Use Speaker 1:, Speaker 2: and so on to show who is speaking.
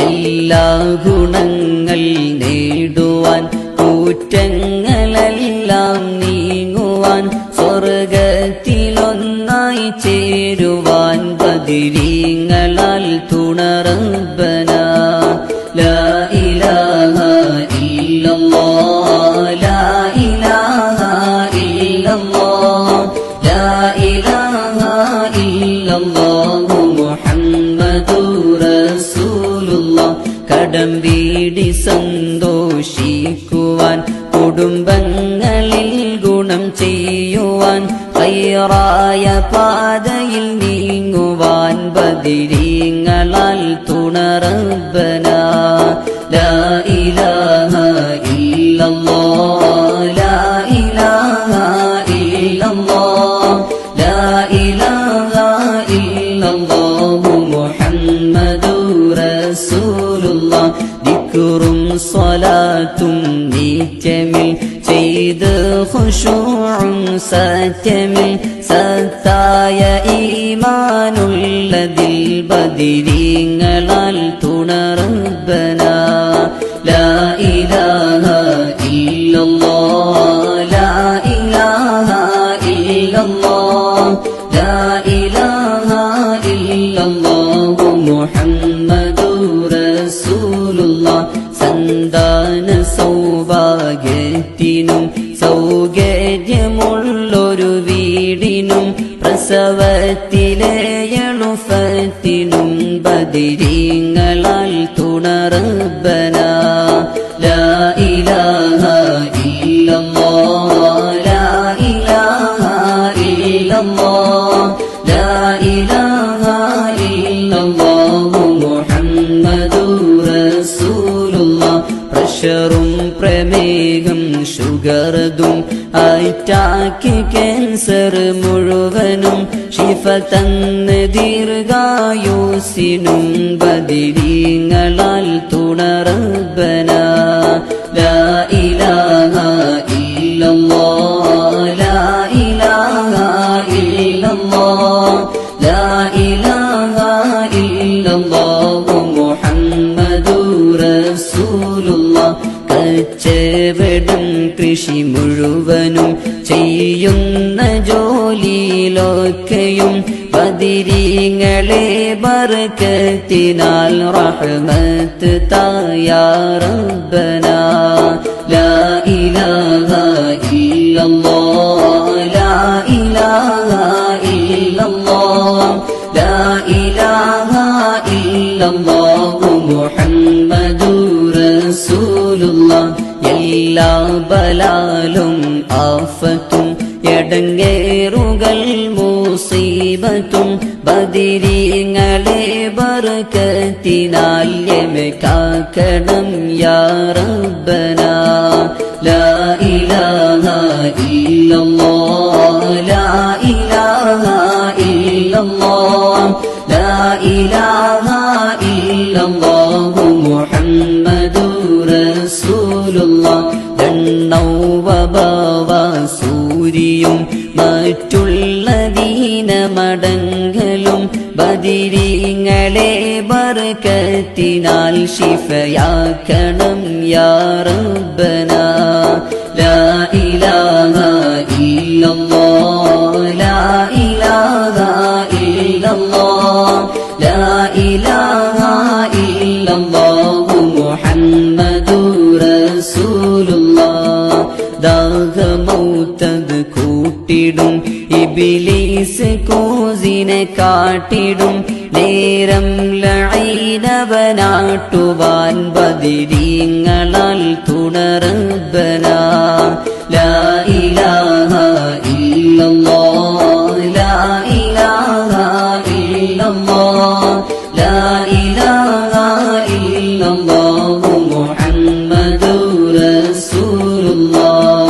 Speaker 1: എല്ലാ ഗുണങ്ങൾ നേടുവാൻ കൂറ്റങ്ങളെല്ലാം നീങ്ങുവാൻ സ്വർഗത്തിലൊന്നായി ചേരുവാൻ പതിരീങ്ങളാൽ തുണറബന ഇല്ലല്ലാഹ് ലാ ഇലാഹ ഇല്ലല്ലാഹ് ലാ ഇലാഹ ഇല്ലല്ലാഹു കടം വീടി സന്തോഷിക്കുവാൻ കുടുംബങ്ങളിൽ ഗുണം ചെയ്യുവാൻ കയ്യറായ പാതയിൽ നീങ്ങുവാൻ ബദിരീങ്ങളാൽ തുണറബന റസൂലുള്ളാഹ് ദിക്റും സ്വലാത്തും നീറ്റമിൽ ചെയ്ത് ഖുശൂഉം സത്യമിൽ സത്തായ ഈമാനുള്ളതിൽ ബദിരീങ്ങളാൽ സൗഭാഗ്യത്തിനും സൗകര്യമുള്ളൊരു വീടിനും പ്രസവത്തിലേയണുഫത്തിനും ബദിരീങ്ങളാൽ തുണറബന ലാ ഇലാഹ ലാ ഇലാഹ ലാ ഇലാഹ മുഹമ്മദു പ്രമേഹം ഷുഗറതും അറ്റാക്ക് ക്യാൻസർ മുഴുവനും ശിഫ തന്ന് ദീർഘായുസിനും ബദിരീങ്ങളാൽ തുണറബന കൃഷി മുഴുവനും ചെയ്യുന്ന ജോലിയിലൊക്കെയും പതിരീങ്ങളെ ബർക്കത്തിനാൽ റഹ്മത്ത് തായാറബന ലാ ഇലാഹ ഇല്ലല്ലാഹ്. ലാ ഇലാഹ ഇല്ലല്ലാഹ്. ലാ ഇലാഹ ഇല്ലല്ലാഹു. ബലാലും ആഫത്തും എടങ്ങേറുകൾ മൂസീബത്തും ബദിരീങ്ങളെ ബർക്കത്തിനാൽ കാക്കണം യാ റബ്ബന. ലാ ഇലാഹ ഇല്ലല്ലാഹ് ലാ ഇലാഹ ഇല്ലല്ലാഹ് ലാ ഇലാഹ ഇല്ലല്ലാഹു. ദണ്ണൗവബവ സൂരിയും മറ്റുള്ള ദീനമടങ്ങലും ബദിരിങ്ങളെ ബർക്കത്തിനാൽ ശിഫയാക്കണം യാ റബ്ബന. ലാ ഇലാഹ ഇല്ലല്ലാഹ്. ലാ ഇലാഹ ഇല്ലല്ലാഹ്. ലാ ഇലാഹ ഇല്ലല്ലാഹു മുഹമ്മദുർ റസൂലുള്ളാഹ്. ദാഹമൗത്തത് കൂട്ടിടും. ഇബിലീസ് കൂസിനെ കാട്ടിടും. നേരം ലൈനവനാട്ടുവാൻ ബദിരീങ്ങളാൽ തുണറ